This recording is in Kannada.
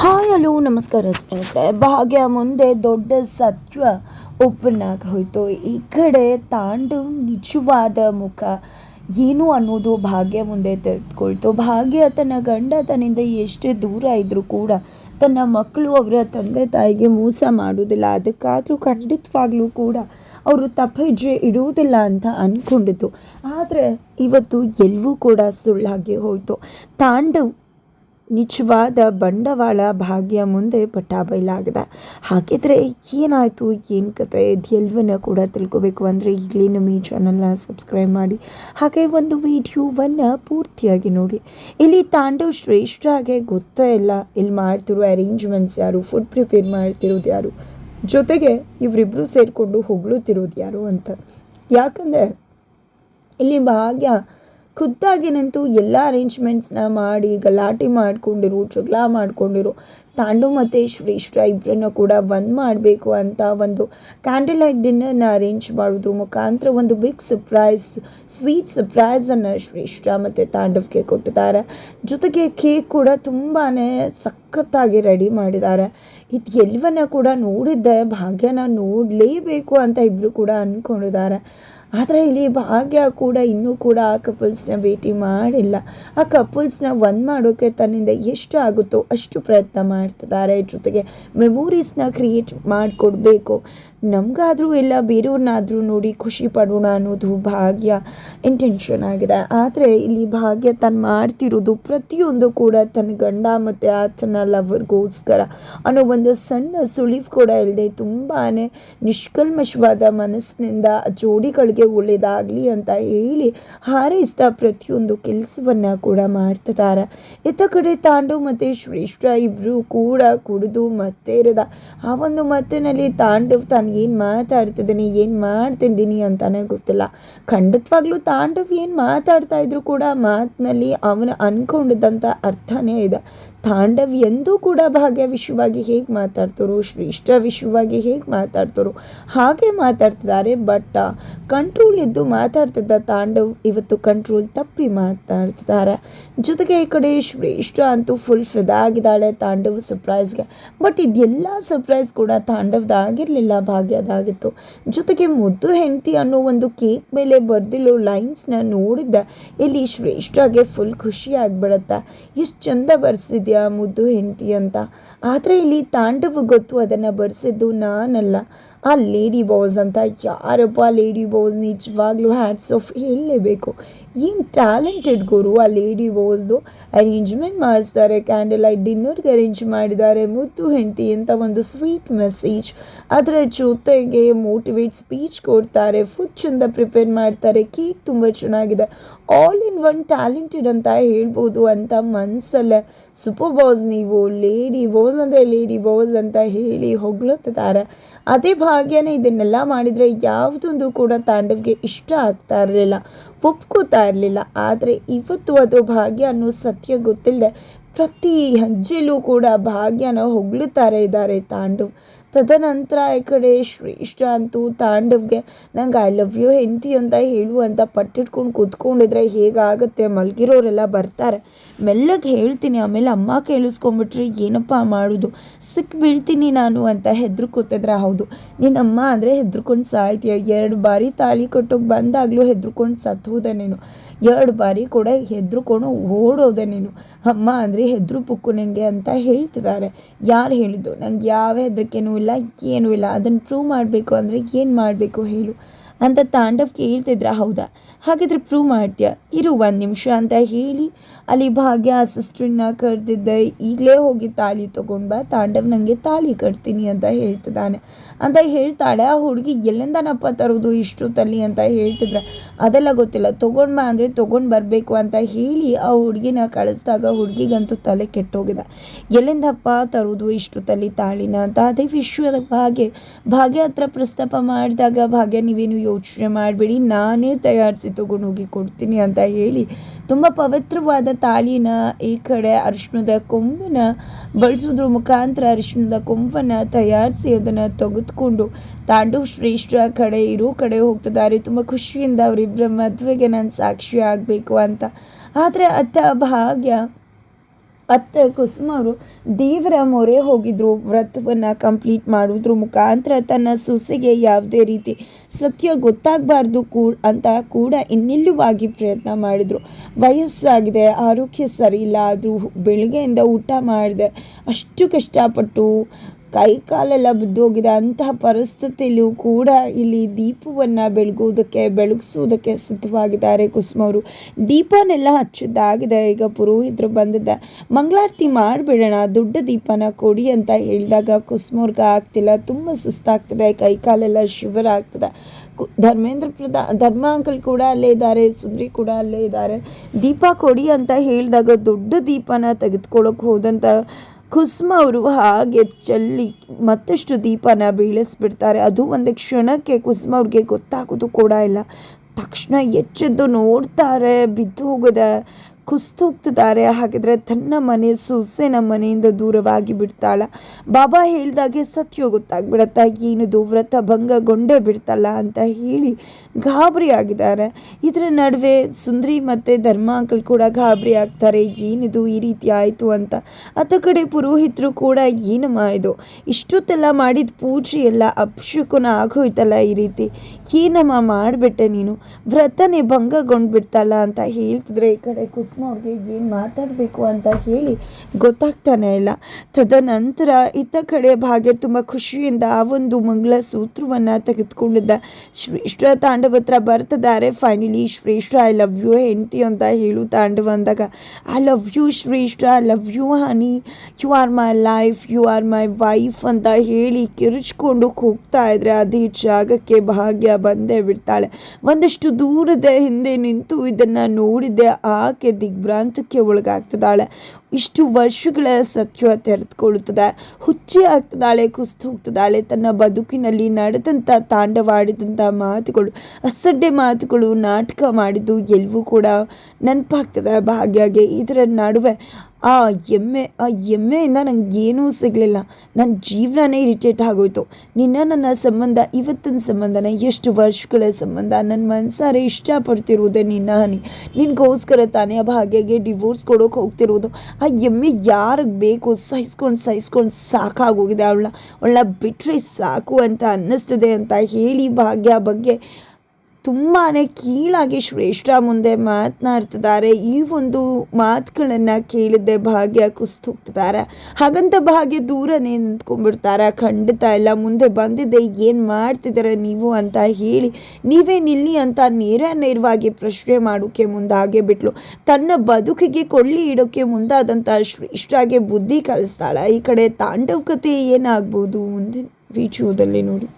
ಹಾಯ್, ಹಲೋ, ನಮಸ್ಕಾರ ಸ್ನೇಹಿತರೆ. ಭಾಗ್ಯ ಮುಂದೆ ದೊಡ್ಡ ಸತ್ವ ಒಬ್ಬನಾಗ ಹೋಯಿತು. ಈ ಕಡೆ ತಾಂಡು ನಿಜವಾದ ಮುಖ. ಏನು ಅನ್ನೋದು ಭಾಗ್ಯ ಮುಂದೆ ತೆಗೆದುಕೊಳ್ತು. ಭಾಗ್ಯ ತನ್ನ ಗಂಡ ತನ್ನಿಂದ ಎಷ್ಟೇ ದೂರ ಇದ್ದರೂ ಕೂಡ ತನ್ನ ಮಕ್ಕಳು ಅವರ ತಂದೆ ತಾಯಿಗೆ ಮೋಸ ಮಾಡೋದಿಲ್ಲ ಅದಕ್ಕಾದರೂ ಖಂಡಿತವಾಗ್ಲೂ ಕೂಡ ಅವರು ತಪ್ಪೆಜ್ಜೆ ಇಡುವುದಿಲ್ಲ ಅಂತ ಅಂದ್ಕೊಂಡಿತು ಆದರೆ ಇವತ್ತು ಎಲ್ಲವೂ ಕೂಡ ಸುಳ್ಳಾಗಿ ಹೋಯಿತು. ತಾಂಡವ್ ನಿಜವಾದ ಬಂಡವಾಳ ಭಾಗ್ಯ ಮುಂದೆ ಬೈಲಾಗಿದೆ ಹಾಗಿದ್ರೆ ಏನಾಯಿತು? ಏನು ಕತೆ? ಇದೆಲ್ಲವನ್ನ ಕೂಡ ತಿಳ್ಕೊಬೇಕು ಅಂದರೆ ಈಗಲೇ ನಮ್ಮ ಈ ಚಾನಲ್ನ ಸಬ್ಸ್ಕ್ರೈಬ್ ಮಾಡಿ. ಹಾಗೆ ಒಂದು ವಿಡಿಯೋವನ್ನು ಪೂರ್ತಿಯಾಗಿ ನೋಡಿ. ಇಲ್ಲಿ ತಾಂಡವ್ ಶ್ರೇಷ್ಠಾಗೆ ಗೊತ್ತೇ ಇಲ್ಲ. ಇಲ್ಲಿ ಮಾಡ್ತಿರೋ ಅರೇಂಜ್ಮೆಂಟ್ಸ್ ಯಾರು? ಫುಡ್ ಪ್ರಿಪೇರ್ ಮಾಡ್ತಿರೋದು ಯಾರು? ಜೊತೆಗೆ ಇವರಿಬ್ಬರು ಸೇರಿಕೊಂಡು ಹೊಗಳುತ್ತಿರೋದು ಯಾರು ಅಂತ. ಯಾಕಂದರೆ ಇಲ್ಲಿ ಭಾಗ್ಯ ಖುದ್ದಾಗಿ ನಿಂತು ಎಲ್ಲ ಅರೇಂಜ್ಮೆಂಟ್ಸ್ನ ಮಾಡಿ, ಗಲಾಟೆ ಮಾಡ್ಕೊಂಡಿರು, ಜಗಳ ಮಾಡ್ಕೊಂಡಿರು. ತಾಂಡು ಮತ್ತು ಶ್ರೇಷ್ಠ ಇಬ್ಬರನ್ನ ಕೂಡ ಒಂದು ಮಾಡಬೇಕು ಅಂತ ಒಂದು ಕ್ಯಾಂಡಲ್ ಲೈಟ್ ಡಿನ್ನರ್ನ ಅರೇಂಜ್ ಮಾಡೋದ್ರ. ಮುಖಾಂತರ ಒಂದು ಬಿಗ್ ಸರ್ಪ್ರೈಸ್ ಸ್ವೀಟ್ ಸರ್ಪ್ರೈಸನ್ನು ಶ್ರೇಷ್ಠ ಮತ್ತು ತಾಂಡವ್ಗೆ ಕೊಟ್ಟಿದ್ದಾರೆ. ಜೊತೆಗೆ ಕೇಕ್ ಕೂಡ ತುಂಬಾ ಸಖತ್ತಾಗಿ ರೆಡಿ ಮಾಡಿದ್ದಾರೆ. ಇದು ಎಲ್ಲವನ್ನ ಕೂಡ ನೋಡಿದ್ದೆ, ಭಾಗ್ಯನ ನೋಡಲೇಬೇಕು ಅಂತ ಇಬ್ಬರು ಕೂಡ ಅಂದ್ಕೊಂಡಿದ್ದಾರೆ ಆದರೆ ಇಲ್ಲಿ ಭಾಗ್ಯ ಕೂಡ ಇನ್ನೂ ಕೂಡ ಆ ಕಪಲ್ಸ್ನ ಭೇಟಿ ಮಾಡಿಲ್ಲ. ಆ ಕಪಲ್ಸ್ನ ಒಂದು ಮಾಡೋಕ್ಕೆ ತನ್ನಿಂದ ಎಷ್ಟು ಆಗುತ್ತೋ ಅಷ್ಟು ಪ್ರಯತ್ನ ಮಾಡ್ತಿದ್ದಾರೆ. ಜೊತೆಗೆ ಮೆಮೊರೀಸ್ನ ಕ್ರಿಯೇಟ್ ಮಾಡಿಕೊಡ್ಬೇಕು. ನಮಗಾದರೂ ಇಲ್ಲ, ಬೇರೆಯವ್ರನ್ನಾದರೂ ನೋಡಿ ಖುಷಿ ಪಡೋಣ ಅನ್ನೋದು ಭಾಗ್ಯ ಇಂಟೆನ್ಷನ್ ಆಗಿದೆ. ಆದರೆ ಇಲ್ಲಿ ಭಾಗ್ಯ ತಾನು ಮಾಡ್ತಿರೋದು ಪ್ರತಿಯೊಂದು ಕೂಡ ತನ್ನ ಗಂಡ ಮತ್ತು ಆತನ ಲವರ್ಗೋಸ್ಕರ ಅನ್ನೋ ಒಂದು ಸಣ್ಣ ಸುಳಿವು ಕೂಡ ಇಲ್ಲದೆ ತುಂಬಾ ನಿಷ್ಕಲ್ಮಶವಾದ ಮನಸ್ಸಿನಿಂದ ಜೋಡಿಗಳಿಗೆ ಒಳ್ಳೆಯದಾಗಲಿ ಅಂತ ಹೇಳಿ ಹಾರೈಸ್ತಾ ಪ್ರತಿಯೊಂದು ಕೆಲಸವನ್ನು ಕೂಡ ಮಾಡ್ತಿದ್ದಾರೆ ಇತ್ತ ಕಡೆ ತಾಂಡು ಮತ್ತು ಶ್ರೇಷ್ಠ ಇಬ್ಬರು ಕೂಡ ಕುಡಿದು ಮತ್ತೆ ಇರದ. ಆ ಒಂದು ಮತ್ತಿನಲ್ಲಿ ತಾಂಡವ್ ತಾನು ಏನು ಮಾತಾಡ್ತಿದ್ದೀನಿ ಏನು ಮಾಡ್ತಿದ್ದೀನಿ ಅಂತಾನೆ ಗೊತ್ತಿಲ್ಲ. ಖಂಡಿತವಾಗ್ಲೂ ತಾಂಡವ್ ಏನು ಮಾತಾಡ್ತಾ ಇದ್ರು ಕೂಡ ಮಾತಿನಲ್ಲಿ ಅವನು ಅನ್ಕೊಂಡಿದ್ದಂಥ ಅರ್ಥನೇ ಇದೆ. ತಾಂಡವ್ ಎಂದೂ ಕೂಡ ಭಾಗ್ಯ ವಿಶ್ವವಾಗಿ ಹೇಗೆ ಮಾತಾಡ್ತಾರೋ, ಶ್ರೇಷ್ಠ ವಿಶ್ವವಾಗಿ ಹೇಗೆ ಮಾತಾಡ್ತಾರೋ ಹಾಗೆ ಮಾತಾಡ್ತಿದ್ದಾರೆ. ಬಟ್ ಕಂಟ್ರೋಲ್ ಇದ್ದು ಮಾತಾಡ್ತಿದ್ದ ತಾಂಡವ್ ಇವತ್ತು ಕಂಟ್ರೋಲ್ ತಪ್ಪಿ ಮಾತಾಡ್ತಿದ್ದಾರೆ. ಜೊತೆಗೆ ಈ ಕಡೆ ಶ್ರೇಷ್ಠ ಅಂತೂ ಫುಲ್ ಫಿದಾಗಿದ್ದಾಳೆ ತಾಂಡವ್ ಸರ್ಪ್ರೈಸ್ಗೆ ಬಟ್ ಇದೆಲ್ಲ ಸರ್ಪ್ರೈಸ್ ಕೂಡ ತಾಂಡವ್ದಾಗಿರಲಿಲ್ಲ ಭಾಗ್ಯದಾಗಿತ್ತು. ಜೊತೆಗೆ ಮುದ್ದು ಹೆಂಡತಿ ಅನ್ನೋ ಒಂದು ಕೇಕ್ ಮೇಲೆ ಬರ್ದಿಲ್ಲೋ ಲೈನ್ಸ್ನ ನೋಡಿದ್ದ. ಇಲ್ಲಿ ಶ್ರೇಷ್ಠಗೆ ಫುಲ್ ಖುಷಿ ಆಗ್ಬಿಡತ್ತೆ. ಎಷ್ಟು ಚಂದ ಬರ್ಸಿದ್ಯಾ ಮುದ್ದು ಹೆಂಡತಿ ಅಂತ. ಆದರೆ ಇಲ್ಲಿ ತಾಂಡವ ಗೊತ್ತು ಅದನ್ನು ಬರೆಸಿದ್ದು ನಾನಲ್ಲ. ಆ ಲೇಡಿ ಬಾಸ್ ಅಂತ ಯಾರಪ್ಪ ಲೇಡಿ ಬಾಸ್ ನಿಜವಾಗ್ಲೂ ಹ್ಯಾಟ್ಸ್ ಆಫ್ ಹೇಳಲೇಬೇಕು. ಏನು ಟ್ಯಾಲೆಂಟೆಡ್ ಗುರು ಆ ಲೇಡಿ ಬಾಸ್ದು? ಅರೇಂಜ್ಮೆಂಟ್ ಮಾಡಿಸ್ತಾರೆ ಕ್ಯಾಂಡಲ್ ಲೈಟ್ ಡಿನ್ನರ್ಗೆ ಅರೇಂಜ್ ಮಾಡಿದ್ದಾರೆ, ಮುದ್ದು ಹೆಂಡತಿ ಅಂತ ಒಂದು ಸ್ವೀಟ್ ಮೆಸೇಜ್ ಅದರ ಜೊತೆಗೆ ಮೋಟಿವೇಟ್ ಸ್ಪೀಚ್ ಕೊಡ್ತಾರೆ ಫುಡ್ ಚಂದ ಪ್ರಿಪೇರ್ ಮಾಡ್ತಾರೆ ಕೇಕ್ ತುಂಬ ಚೆನ್ನಾಗಿದೆ. ಆಲ್ ಇನ್ ಒನ್ ಟ್ಯಾಲೆಂಟೆಡ್ ಅಂತ ಹೇಳ್ಬೋದು ಅಂತ ಮನಸ್ಸಲ್ಲೇ ಸೂಪರ್ ಬಾಸ್ ನೀವು, ಲೇಡಿ ಬಾಸ್ ಅಂದರೆ ಲೇಡಿ ಬಾಸ್ ಅಂತ ಹೇಳಿ ಹೊಗ್ಲುತ್ತಿದ್ದಾರೆ ಅದೇ ಭಾಗ್ಯನೇ ಇದನ್ನೆಲ್ಲ ಮಾಡಿದರೆ ಯಾವುದೊಂದು ಕೂಡ ತಾಂಡವ್ಗೆ ಇಷ್ಟ ಆಗ್ತಾ ಇರಲಿಲ್ಲ, ಒಪ್ಕೋತಾ ಇರಲಿಲ್ಲ. ಆದರೆ ಇವತ್ತು ಅದು ಭಾಗ್ಯ ಅನ್ನೋ ಸತ್ಯ ಗೊತ್ತಿಲ್ಲದೆ ಪ್ರತಿ ಹೆಜ್ಜೆಲೂ ಕೂಡ ಭಾಗ್ಯನ ಹೊಗಳುತ್ತಾರೆ ಇದ್ದಾರೆ ತಾಂಡವ್. ತದನಂತರ ಈ ಕಡೆ ಶ್ರೇಷ್ಠ ಅಂತೂ ತಾಂಡವ್ಗೆ, ನಂಗೆ ಐ ಲವ್ ಯು ಹೆಂಡತಿ ಅಂತ ಹೇಳು ಅಂತ ಪಟ್ಟಿಟ್ಕೊಂಡು ಕೂತ್ಕೊಂಡಿದ್ರೆ ಹೇಗಾಗುತ್ತೆ? ಮಲಗಿರೋರೆಲ್ಲ ಬರ್ತಾರೆ. ಮೆಲ್ಲಗೆ ಹೇಳ್ತೀನಿ, ಆಮೇಲೆ ಅಮ್ಮ ಕೇಳಿಸ್ಕೊಂಬಿಟ್ರೆ ಏನಪ್ಪ ಮಾಡೋದು? ಸಿಕ್ ಬೀಳ್ತೀನಿ ನಾನು ಅಂತ ಹೆದ್ರು ಕೂತಿದ್ರೆ ಹೌದು ನಿನ್ನಮ್ಮ ಅಂದರೆ ಹೆದ್ರುಕೊಂಡು ಸಾಯ್ತೀಯ? ಎರಡು ಬಾರಿ ತಾಳಿ ಕಟ್ಟೋಕೆ ಬಂದಾಗಲೂ ಹೆದ್ರುಕೊಂಡು ಹೋದೆ ನೀನು. ಎರಡು ಬಾರಿ ಕೂಡ ಹೆದ್ರುಕೊಂಡು ಓಡೋದೆ ನೀನು. ಅಮ್ಮ ಅಂದರೆ ಹೆದ್ರು ಪುಕ್ಕು ನನಗೆ ಅಂತ ಹೇಳ್ತಿದ್ದಾರೆ. ಯಾರು ಹೇಳಿದ್ದು? ನಂಗೆ ಯಾವ ಹೆದರಿಕೆನೂ ಇಲ್ಲ, ಏನೂ ಇಲ್ಲ. ಅದನ್ನು ಪ್ರೂವ್ ಮಾಡಬೇಕು ಅಂದರೆ ಏನು ಮಾಡಬೇಕು ಹೇಳು. ಅಂತ ತಾಂಡವ್ ಕೇಳ್ತಿದ್ರ, ಹೌದಾ? ಹಾಗಿದ್ರೆ ಪ್ರೂವ್ ಮಾಡ್ತೀಯ? ಇರು ಒಂದು ನಿಮಿಷ ಅಂತ ಹೇಳಿ. ಅಲ್ಲಿ ಭಾಗ್ಯ ಸಿಸ್ಟ್ರನ್ನ ಕರೆದಿದ್ದೆ, ಈಗಲೇ ಹೋಗಿ ತಾಳಿ ತೊಗೊಂಡು ಬಾ, ತಾಂಡವ್ ನನಗೆ ತಾಳಿ ಕಟ್ತೀನಿ ಅಂತ ಹೇಳ್ತಿದ್ದಾನೆ. ಅಂತ ಹೇಳ್ತಾಳೆ, ಆ ಹುಡುಗಿ ಎಲ್ಲಿಂದನಪ್ಪ ತರೋದು ಇಷ್ಟೊತ್ತಲ್ಲಿ ಅಂತ ಹೇಳ್ತಿದ್ರ. ಅದೆಲ್ಲ ಗೊತ್ತಿಲ್ಲ, ತೊಗೊಂಡು ಬಾ ಅಂದರೆ ತೊಗೊಂಡು ಬರಬೇಕು ಅಂತ ಹೇಳಿ ಆ ಹುಡುಗಿನ ಕಳಿಸಿದಾಗ ಹುಡುಗಿಗಂತೂ ತಲೆ ಕೆಟ್ಟೋಗಿದೆ. ಎಲ್ಲಿಂದಪ್ಪ ತರೋದು ಇಷ್ಟೊತ್ತಲ್ಲಿ ತಾಳಿನ ಅಂತ. ಅದೇ ವಿಶ್ವದ ಭಾಗ್ಯ. ಭಾಗ್ಯ ಹತ್ರ ಪ್ರಸ್ತಾಪ ಮಾಡಿದಾಗ, ಭಾಗ್ಯ ನೀವೇನು ಯೋಚನೆ ಮಾಡಬೇಡಿ, ನಾನೇ ತಯಾರಿಸಿ ತೊಗೊಂಡು ಹೋಗಿ ಕೊಡ್ತೀನಿ ಅಂತ ಹೇಳಿ ತುಂಬ ಪವಿತ್ರವಾದ ತಾಳಿನ ಈ ಕಡೆ ಅರಿಶಿಣದ ಕೊಂಬನ್ನ ಬಳಸೋದ್ರ ಮುಖಾಂತರ ಅರಿಶಿಣದ ಕೊಂಬನ್ನು ತಯಾರಿಸಿ ಅದನ್ನು ತೆಗೆದುಕೊಂಡು ತಾಂಡವ ಶ್ರೇಷ್ಠ ಕಡೆ ಇರೋ ಕಡೆ ಹೋಗ್ತಿದ್ದಾರೆ. ತುಂಬ ಖುಷಿಯಿಂದ ಅವರಿಬ್ಬರ ಮದುವೆಗೆ ನಾನು ಸಾಕ್ಷಿ ಆಗಬೇಕು ಅಂತ. ಆದರೆ ಅತ್ತ ಭಾಗ್ಯ ಅತ್ತ ಕುಸುಮ ಅವರು ದೇವರ ಮೊರೆ ಹೋಗಿದ್ರು. ವ್ರತವನ್ನು ಕಂಪ್ಲೀಟ್ ಮಾಡೋದ್ರ. ಮುಖಾಂತರ ತನ್ನ ಸೊಸೆಗೆ ಯಾವುದೇ ರೀತಿ ಸತ್ಯ ಗೊತ್ತಾಗಬಾರ್ದು ಕೂ, ಅಂತ ಕೂಡ ಇನ್ನಿಲ್ಲುವಾಗಿ ಪ್ರಯತ್ನ ಮಾಡಿದರು. ವಯಸ್ಸಾಗಿದೆ, ಆರೋಗ್ಯ ಸರಿ ಇಲ್ಲ ಆದರೂ ಬೆಳಗ್ಗೆಯಿಂದ ಊಟ ಮಾಡಿದೆ ಅಷ್ಟು ಕಷ್ಟಪಟ್ಟು ಕೈ ಕಾಲೆಲ್ಲ ಬಿದ್ದೋಗಿದೆ. ಅಂತಹ ಪರಿಸ್ಥಿತಿಯಲ್ಲೂ ಕೂಡ ಇಲ್ಲಿ ದೀಪವನ್ನು ಬೆಳಗುವುದಕ್ಕೆ ಬೆಳಗಿಸೋದಕ್ಕೆ ಸಿದ್ಧವಾಗಿದ್ದಾರೆ ಕುಸುಮ ಅವರು. ದೀಪನೆಲ್ಲ ಹಚ್ಚಿದ್ದಾಗಿದೆ. ಈಗ ಪುರೋಹಿತರು ಬಂದಿದ್ದ ಮಂಗಳಾರತಿ ಮಾಡಿಬಿಡೋಣ, ದೊಡ್ಡ ದೀಪನ ಕೊಡಿ ಅಂತ ಹೇಳಿದಾಗ ಕುಸುಮವ್ರಿಗೆ ಆಗ್ತಿಲ್ಲ. ತುಂಬ ಸುಸ್ತಾಗ್ತದೆ. ಕೈ ಕಾಲೆಲ್ಲ ಶಿವರ್ ಆಗ್ತದೆ. ಧರ್ಮೇಂದ್ರ ಪ್ರಧಾ ಧರ್ಮ ಅಂಕಲ್ ಕೂಡ ಅಲ್ಲೇ ಇದ್ದಾರೆ. ಸುಂದ್ರಿ ಕೂಡ ಅಲ್ಲೇ ಇದ್ದಾರೆ. ದೀಪ ಕೊಡಿ ಅಂತ ಹೇಳಿದಾಗ ದೊಡ್ಡ ದೀಪನ ತೆಗೆದುಕೊಳ್ಳೋಕೆ ಹೋದಂಥ ಕುಸುಮ ಅವರು ಹಾಗೆ ಚೆಲ್ಲಿ ಮತ್ತಷ್ಟು ದೀಪನ ಬೀಳಿಸ್ಬಿಡ್ತಾರೆ. ಅದು ಒಂದು ಕ್ಷಣಕ್ಕೆ ಕುಸುಮ ಅವ್ರಿಗೆ ಗೊತ್ತಾಗೋದು ಕೂಡ ಇಲ್ಲ. ತಕ್ಷಣ ಎಚ್ಚೆದ್ದು ನೋಡ್ತಾರೆ, ಬಿದ್ದು ಹೋಗದೆ ಕುಸ್ತು ಹೋಗ್ತಿದ್ದಾರೆ ಹಾಗಿದ್ರೆ ತನ್ನ ಮನೆ ಸೊಸೆ ನಮ್ಮ ಮನೆಯಿಂದ ದೂರವಾಗಿ ಬಿಡ್ತಾಳ. ಬಾಬಾ ಹೇಳ್ದಾಗೆ ಸತ್ಯ ಗೊತ್ತಾಗ್ಬಿಡತ್ತ, ಏನಿದು ವ್ರತ ಭಂಗಗೊಂಡೇ ಬಿಡ್ತಲ್ಲ ಅಂತ ಹೇಳಿ ಗಾಬರಿ ಆಗಿದ್ದಾರೆ ಇದರ ನಡುವೆ ಸುಂದರಿ ಮತ್ತು ಧರ್ಮಾಂಕಲ್ ಕೂಡ ಗಾಬರಿ ಆಗ್ತಾರೆ. ಏನಿದು ಈ ರೀತಿ ಆಯಿತು ಅಂತ. ಅತ್ತ ಕಡೆ ಪುರೋಹಿತರು ಕೂಡ, ಏನಮ್ಮ ಇದು? ಇಷ್ಟೊತ್ತೆಲ್ಲ ಮಾಡಿದ ಪೂಜೆ ಎಲ್ಲ ಅಪಶಕುನ ಆಗೋಯ್ತಲ್ಲ ಈ ರೀತಿ? ಏನಮ್ಮ ಮಾಡಿಬಿಟ್ಟೆ ನೀನು? ವ್ರತನೇ ಭಂಗಗೊಂಡ್ಬಿಡ್ತಲ್ಲ ಅಂತ ಹೇಳ್ತಿದ್ರೆ ಈ ಕಡೆ ಕುಸುಮ ಅವ್ರಿಗೆ ಏನು ಮಾತಾಡಬೇಕು ಅಂತ ಹೇಳಿ ಗೊತ್ತಾಗ್ತಾನೆ ಇಲ್ಲ. ತದನಂತರ ಇತ್ತ ಕಡೆ ಭಾಗ್ಯ ತುಂಬ ಖುಷಿಯಿಂದ ಆ ಒಂದು ಮಂಗಳ ಸೂತ್ರವನ್ನು ತೆಗೆದುಕೊಂಡಿದ್ದ ಶ್ರೇಷ್ಠ ತಾಂಡವ ಹತ್ರ ಬರ್ತಿದ್ದಾರೆ ಫೈನಲಿ ಶ್ರೇಷ್ಠ ಐ ಲವ್ ಯು ಹೆಂಡತಿ ಅಂತ ಹೇಳು ತಾಂಡವ ಅಂದಾಗ. I love you Shreshtha I love you honey you are my life you are my wife ಅಂತ ಹೇಳಿ ಕಿರುಚ್ಕೊಂಡು ಹೋಗ್ತಾ ಇದ್ರೆ ಅದೇ ಜಾಗಕ್ಕೆ ಭಾಗ್ಯ ಬಂದೇ ಬಿಡ್ತಾಳೆ. ಒಂದಷ್ಟು ದೂರದ ಹಿಂದೆ ನಿಂತು ಇದನ್ನು ನೋಡಿದೆ ಆಕೆ ದಿಗ್ಭ್ರಾಂತಕ್ಕೆ ಒಳಗಾಗ್ತಿದ್ದಾಳೆ. ಇಷ್ಟು ವರ್ಷಗಳ ಸತ್ಯ ತೆರೆದುಕೊಳ್ಳುತ್ತದೆ. ಹುಚ್ಚಿ ಆಗ್ತದಾಳೆ ಕುಸ್ತು ಹೋಗ್ತದಾಳೆ ತನ್ನ ಬದುಕಿನಲ್ಲಿ ನಡೆದಂಥ ತಾಂಡವಾಡಿದಂಥ ಮಾತುಗಳು, ಅಸಡ್ಡೆ ಮಾತುಗಳು, ನಾಟಕ ಮಾಡಿದ್ದು ಎಲ್ಲವೂ ಕೂಡ ನೆನಪಾಗ್ತದೆ. ಭಾಗ್ಯಗೆ ಇದರ ನಡುವೆ ಆ ಎಮ್ಮೆ, ಆ ಎಮ್ಮೆಯಿಂದ ನನಗೇನೂ ಏನೂ ಸಿಗಲಿಲ್ಲ. ನನ್ನ ಜೀವನನೇ ಇರಿಟೇಟ್ ಆಗೋಯ್ತು. ನಿನ್ನ ನನ್ನ ಸಂಬಂಧ, ಇವತ್ತಿನ ಸಂಬಂಧನ ಎಷ್ಟು ವರ್ಷಗಳ ಸಂಬಂಧ? ನನ್ನ ಮನಸಾರೆ ಇಷ್ಟಪಡ್ತಿರೋದೇ ನಿನ್ನ ಹನಿ. ನಿನಗೋಸ್ಕರ ತಾನೇ ಆ ಭಾಗ್ಯಗೆ ಡಿವೋರ್ಸ್ ಕೊಡೋಕೆ ಹೋಗ್ತಿರೋದು. ಆ ಎಮ್ಮೆ, ಯಾರಿಗೆ ಬೇಕು? ಸಹಿಸ್ಕೊಂಡು ಸಹಿಸ್ಕೊಂಡು ಸಾಕಾಗೋಗಿದೆ ಅವಳ. ಅವಳನ್ನ ಬಿಟ್ಟರೆ ಸಾಕು ಅಂತ ಅನ್ನಿಸ್ತದೆ ಅಂತ ಹೇಳಿ ಭಾಗ್ಯ ಬಗ್ಗೆ ತುಂಬಾ ಕೀಳಾಗಿ ಶ್ರೇಷ್ಠ ಮುಂದೆ ಮಾತನಾಡ್ತಿದ್ದಾರೆ. ಈ ಒಂದು ಮಾತುಗಳನ್ನು ಕೇಳಿದ್ದೆ ಭಾಗ್ಯ ಕುಸ್ತು ಹೋಗ್ತಿದ್ದಾರೆ ಹಾಗಂತ ಭಾಗ್ಯ ದೂರನೇ ನಿಂತ್ಕೊಂಡ್ಬಿಡ್ತಾರೆ. ಖಂಡಿತ ಇಲ್ಲ, ಮುಂದೆ ಬಂದಿದ್ದೆ ಏನು ಮಾಡ್ತಿದ್ದಾರೆ ನೀವು ಅಂತ ಹೇಳಿ, ನೀವೇ ನಿಲ್ಲಿ ಅಂತ ನೇರ ನೇರವಾಗಿ ಪ್ರಶ್ನೆ ಮಾಡೋಕ್ಕೆ ಮುಂದಾಗೆ ಬಿಟ್ಲು. ತನ್ನ ಬದುಕಿಗೆ ಕೊಳ್ಳಿ ಇಡೋಕ್ಕೆ ಮುಂದಾದಂಥ ಶ್ರೇಷ್ಠಾಗೆ ಬುದ್ಧಿ ಕಲಿಸ್ತಾಳೆ. ಈ ಕಡೆ ತಾಂಡವ ಕಥೆ ಏನಾಗ್ಬೋದು ಮುಂದೆ ವಿಡಿಯೋದಲ್ಲಿ ನೋಡಿ.